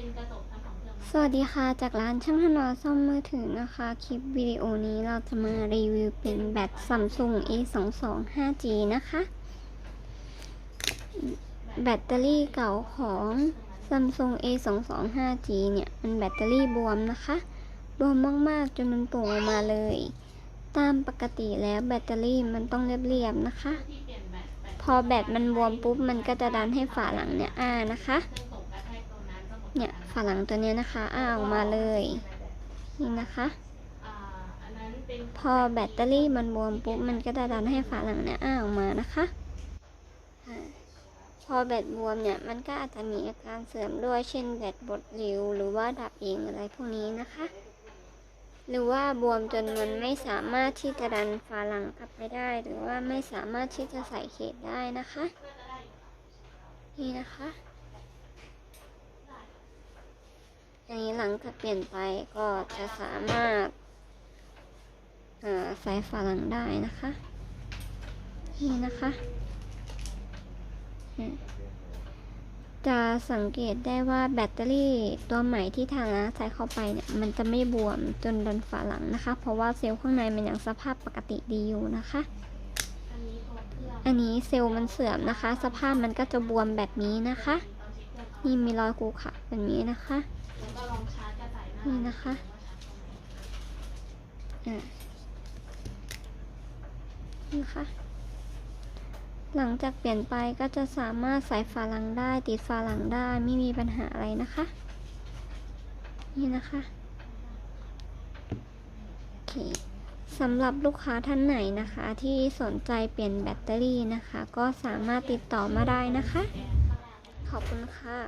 เป็นกระจกทั้งสองเครื่องสวัสดีค่ะ จากร้านช่างถนอมซ่อมมือถือนะคะ คลิปวิดีโอนี้เราจะมารีวิวเป็นแบต Samsung A22 5G นะคะ แบตเตอรี่เก่าของ Samsung A22 5G เนี่ย มันแบตเตอรี่บวมนะคะ บวมมาก ๆ จนมันโป่งออกมาเลย ตามปกติแล้วแบตเตอรี่มันต้องเรียบ ๆ นะคะ พอแบตมันบวมปุ๊บ มันก็จะดันให้ฝาหลังเนี่ยอ้านะคะ เนี่ยฝาหลังตัวเนี้ยนะคะอ้าออกมาเลยนี่นะคะ พอแบตเตอรี่มันบวมปุ๊บมันก็จะดันให้ฝาหลังเนี่ยอ้าออกมานะคะพอแบตบวมเนี่ยมันก็อาจจะมีอาการเสื่อมด้วยเช่นแบตบดเร็วหรือว่าดับเองอะไรพวกนี้นะคะ หรือว่าบวมจนมันไม่สามารถที่จะดันฝาหลังกลับไปได้ หรือว่าไม่สามารถที่จะใส่เขตได้นะคะ นี่นะคะ อันนี้หลังจากเปลี่ยนไปก็จะสามารถเอ่อใส่ฝาหลังได้นะคะ นี่นะคะ จะสังเกตได้ว่าแบตเตอรี่ตัวใหม่ที่ทางร้านใส่เข้าไปเนี่ยมันจะไม่บวมจนดันฝาหลังนะคะ เพราะว่าเซลล์ข้างในมันยังสภาพปกติดีอยู่นะคะอันนี้เซลล์มันเสื่อมนะคะ สภาพมันก็จะบวมแบบนี้นะคะ นเช็คเครื่องเอานี่มีรอยขูขระแบบนี้นะคะแล้วก็ลองชาร์จกระต่ายหน้านี่นะคะอะนะคะ หลังจากเปลี่ยนไปก็จะสามารถใส่ฝาหลังได้ติดฝาหลังได้ไม่มีปัญหาอะไรนะคะ นี่นะคะโอเคสำหรับลูกค้าท่านไหนนะคะ ที่สนใจเปลี่ยนแบตเตอรี่นะคะ ก็สามารถติดต่อมาได้นะคะ ขอบคุณค่ะ